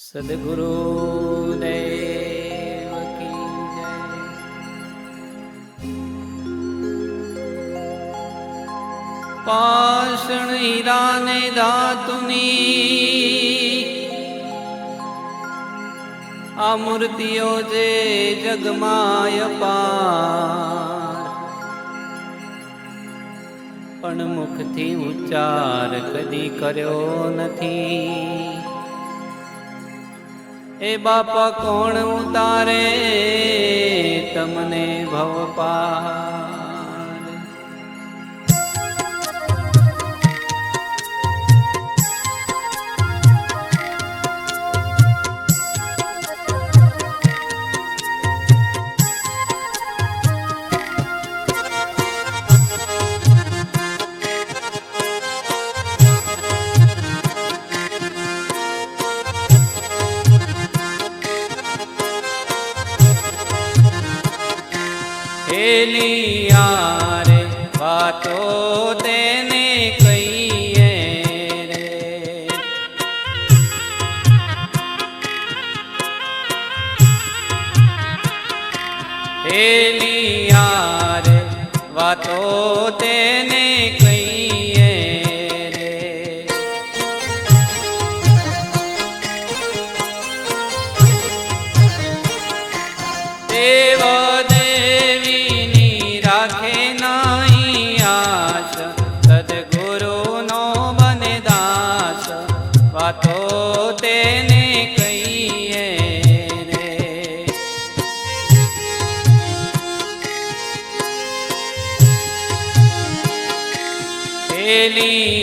સદગુરુ દેવ કી જય પાષણ હીરાને ધાતુની આ મૂર્તિઓ જે જગમાય પાર પણ મુખથી ઉચ્ચાર કદી કર્યો નથી એ બાપા કોણ ઉતારે? તમને ભવપાર હેલિયારે વાતો તેને કહીએ રે. હેલિયારે વાતો તેને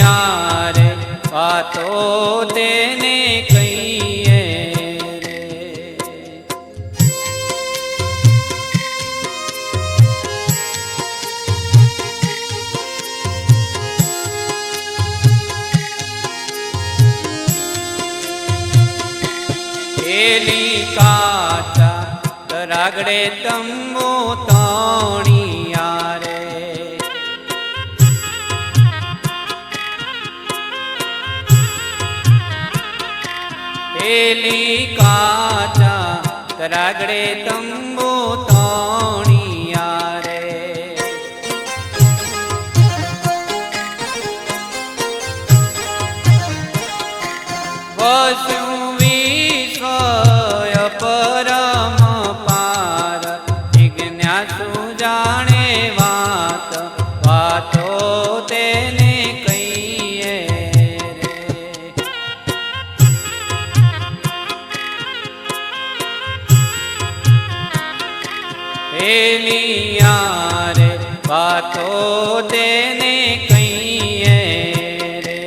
પેલિયારે વાતો તેને કહીએ રે કાચા રાગડે તંબુ તાણિયા એલી કાચા તરાગડે તંબુ તાણિયા રે. વસુ વિશ્વય પરમ પાર જિજ્ઞાસુ વાતો તેને કહીએ રે.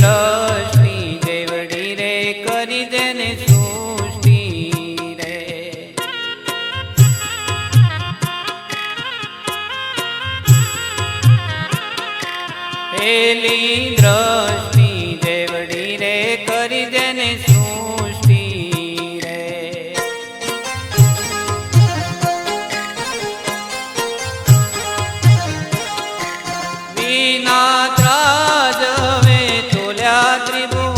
દ્રષ્ટિ દ્રષ્ટિ દેવડી રે કરી દેને સૃષ્ટિ રે વિના ત્રાજવે તોલ્યા ત્રિભુવન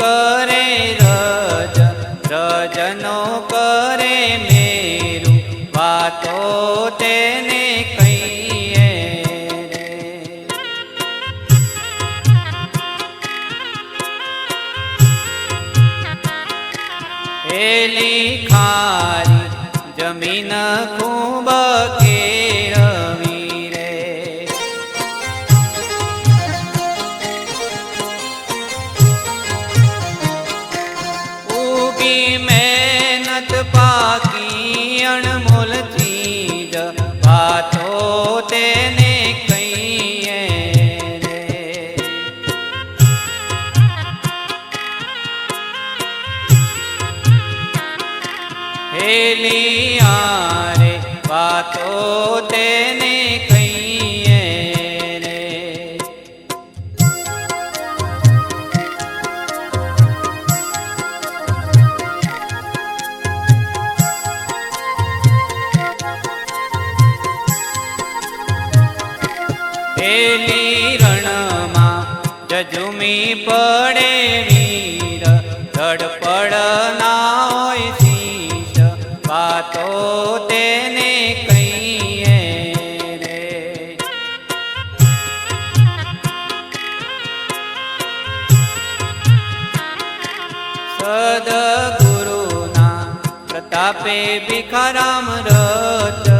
કરે રજ રજનો કરે મેરું વાતો તેને કહીએ એલી ખારી જમીન ખૂબ કેળવી પાકી અણમોલ ચીજ વાતો તેને કહીએ રે. હેલિયારે વાતો તેને પેલી રણમાં જજુમી પડે વીર. ધડપડ હોય શીશ, વાતો તેને કહીએ રે. સદગુરુના પ્રતાપે ભિખારામ રચતા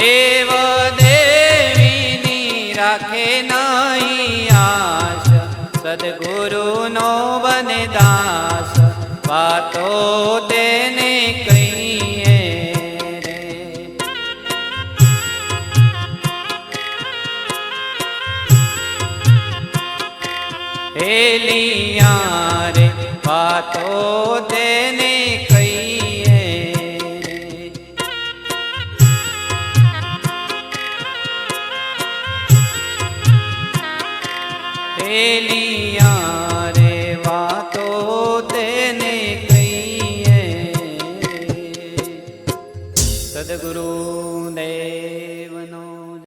દેવ દેવીની રાખે નહીં બને દાસ. વાતો તેને કહીએ રે. એલિયારે વાતો તેને Ele.